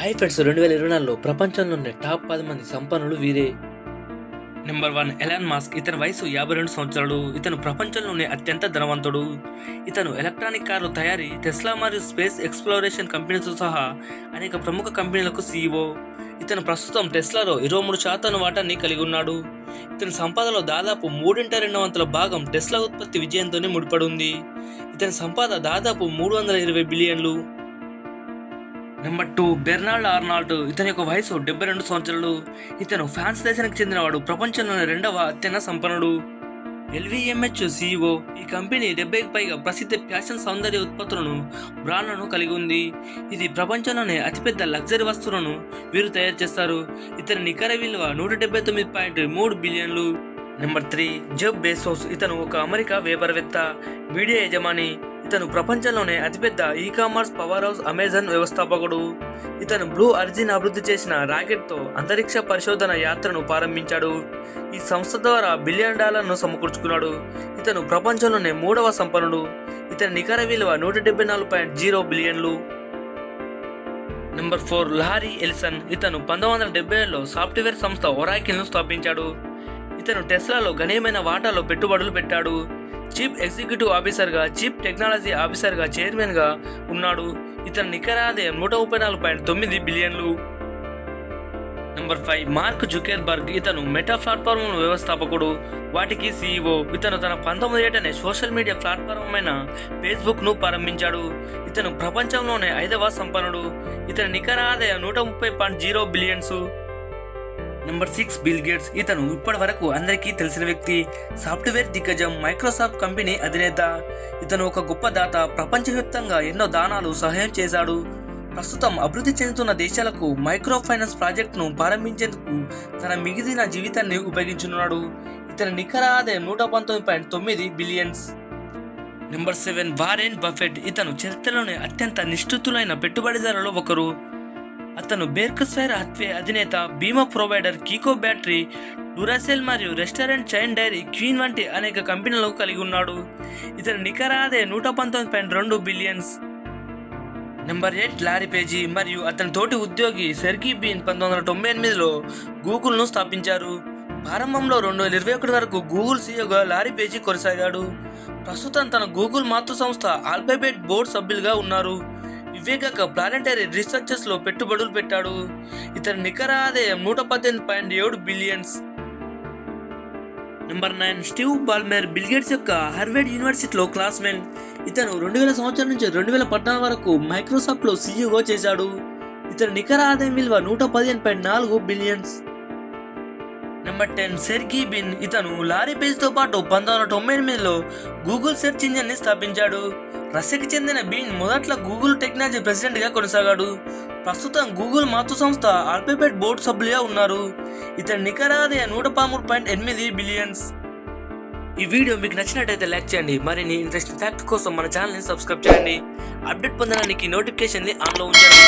ఐఫెడ్స్ రెండు వేల ఇరవై నాలుగులో ప్రపంచంలోనే టాప్ పది మంది సంపన్నులు వీరే. నెంబర్ వన్ ఎలాన్ మాస్క్ ఇతని వయసు యాభై రెండు సంవత్సరాలు ఇతను ప్రపంచంలోనే అత్యంత ధనవంతుడు. ఇతను ఎలక్ట్రానిక్ కార్లు తయారీ టెస్లా మరియు స్పేస్ ఎక్స్ప్లోరేషన్ కంపెనీతో సహా అనేక ప్రముఖ కంపెనీలకు సీఈఓ ఇతను ప్రస్తుతం టెస్లాలో ఇరవై మూడు శాతం వాటాన్ని కలిగి ఉన్నాడు. ఇతని సంపదలో దాదాపు మూడింట రెండు వంతుల భాగం టెస్లా ఉత్పత్తి విజయంతోనే ముడిపడి ఉంది. ఇతని సంపద దాదాపు మూడు వందల ఇరవై బిలియన్లు. Number two Bernard Arnault. ఇతని యొక్క వయసు డెబ్బై రెండు సంవత్సరాలు. ఇతను ఫ్రాన్స్ దేశానికి చెందినవాడు. ప్రపంచంలోని రెండవ అత్యంత సంపన్నుడు. ఎల్విఎంహెచ్ సిఇఓ ఈ కంపెనీ డెబ్బైకి పైగా ప్రసిద్ధ ఫ్యాషన్ సౌందర్య ఉత్పత్తులను బ్రాండ్లను కలిగి ఉంది. ఇది ప్రపంచంలోనే అతిపెద్ద లగ్జరీ వస్తువులను వీరు తయారు చేస్తారు. ఇతని నికర విలువ నూట డెబ్బై తొమ్మిది పాయింట్ మూడు బిలియన్లు. నెంబర్ త్రీ జబ్ బేసోస్ ఇతను ఒక అమెరికా వ్యాపారవేత్త మీడియా యజమాని. ఇతను ప్రపంచంలోనే అతిపెద్ద e commerce power house Amazon వ్యవస్థాపకుడు. ఇతను బ్లూ అర్జిన్ అభివృద్ధి చేసిన రాకెట్తో అంతరిక్ష పరిశోధన యాత్రను ప్రారంభించాడు. ఈ సంస్థ ద్వారా బిలియన్ డాలర్ను సమకూర్చుకున్నాడు. ఇతను ప్రపంచంలోనే మూడవ సంపన్నుడు. ఇతని నికర విలువ నూట డెబ్బై నాలుగు point zero బిలియన్లు. Number four Larry Ellison. ఇతను పంతొమ్మిది వందల డెబ్బై ఏడులో సాఫ్ట్వేర్ సంస్థ ఒరాకిల్ను స్థాపించాడు. ఇతను టెస్లాలో గణనీయమైన వాటాలో పెట్టుబడులు పెట్టాడు. చీఫ్ ఎగ్జిక్యూటివ్ ఆఫీసర్గా చీఫ్ టెక్నాలజీ ఆఫీసర్గా చైర్మన్గా ఉన్నాడు. ఇతని నికర ఆదాయం నూట ముప్పై నాలుగు పాయింట్ తొమ్మిది బిలియన్లు. నెంబర్ ఫైవ్ మార్క్ జుకేర్బర్గ్ ఇతను మెటా ప్లాట్ఫామ్ వ్యవస్థాపకుడు. వాటికి సీఈఓ. ఇతను తన పంతొమ్మిది ఏటనే సోషల్ మీడియా ప్లాట్ఫామ్ అయిన ఫేస్బుక్ను ప్రారంభించాడు. ఇతను ప్రపంచంలోనే ఐదవ సంపన్నుడు. ఇతని నికర ఆదాయం నూట ముప్పై point zero billions. Number six Bill Gates. ఇతను ఇప్పటి వరకు అందరికీ తెలిసిన వ్యక్తి. సాఫ్ట్వేర్ దిగ్గజం మైక్రోసాఫ్ట్ కంపెనీ అధినేత. ఇతను ఒక గొప్ప దాత ప్రపంచవ్యాప్తంగా ఎన్నో దానాలు సహాయం చేశాడు. ప్రస్తుతం అభివృద్ధి చెందుతున్న దేశాలకు మైక్రో ఫైనాన్స్ ప్రాజెక్టును ప్రారంభించేందుకు తన మిగిలిన జీవితాన్ని ఉపయోగించున్నాడు ఇతని నికర ఆదాయం నూట పంతొమ్మిది పాయింట్ తొమ్మిది billions. Number seven Warren Buffett. ఇతను చరిత్రలోనే అత్యంత నిష్ఠుతులైన పెట్టుబడిదారులలో ఒకరు. అతను బేర్కస్వైర్ హత్వే అధినేత బీమా ప్రొవైడర్ కీకో బ్యాటరీ డురాసెల్ మరియు రెస్టారెంట్ చైన్ డైరీ క్వీన్ వంటి అనేక కంపెనీలు కలిగి ఉన్నాడు. ఇతని నికర ఆదే నూట పంతొమ్మిది పాయింట్ రెండు billions. Number eight Larry Page మరియు అతని తోటి ఉద్యోగి సెర్గీ బీన్ పంతొమ్మిది వందల తొంభై ఎనిమిదిలో గూగుల్ను స్థాపించారు. ప్రారంభంలో రెండు వేల ఇరవై ఒకటి వరకు గూగుల్ సీఈఓగా లారీ పేజీ కొనసాగాడు. ప్రస్తుతం తన గూగుల్ మాతృ సంస్థ ఆల్ఫాబెట్ బోర్డు సభ్యులుగా ఉన్నారు. ఇవేగాక ప్లానెటరీ రీసెర్చెస్లో పెట్టుబడులు పెట్టాడు. ఇతని నికర ఆదాయం నూట పద్దెనిమిది పాయింట్ ఏడు billions number nine Steve Ballmer Bill Gates యొక్క హార్వర్డ్ యూనివర్సిటీలో క్లాస్మేట్ ఇతను రెండు వేల సంవత్సరం నుంచి రెండు వేల పద్నాలుగు వరకు మైక్రోసాఫ్ట్లో సీఈఓ చేశాడు. ఇతని నికర ఆదాయం విలువ నూట పదిహేను పాయింట్ నాలుగు billions number ten Sergey Brin ఇతను లారీ పేజ్తో పాటు పంతొమ్మిది వందల తొంభై ఎనిమిదిలో గూగుల్ సెర్చ్ ఇంజిన్ని స్థాపించాడు. రష్యాకి చెందిన బీన్ మొదట్లో గూగుల్ టెక్నాలజీ ప్రెసిడెంట్గా కొనసాగాడు. ప్రస్తుతం గూగుల్ మాతృ సంస్థ ఆల్ఫాబెట్ బోర్డు సభ్యులుగా ఉన్నారు. ఇతని నికర ఆదాయం నూట పదమూడు పాయింట్ ఎనిమిది బిలియన్స్. ఈ వీడియో మీకు నచ్చినట్టయితే లైక్ చేయండి. మరిన్ని ఇంట్రెస్టింగ్ ఫ్యాక్ట్ కోసం మన ఛానల్ని సబ్స్క్రైబ్ చేయండి. అప్డేట్ పొందడానికి నోటిఫికేషన్ని ఆన్లో ఉంచండి.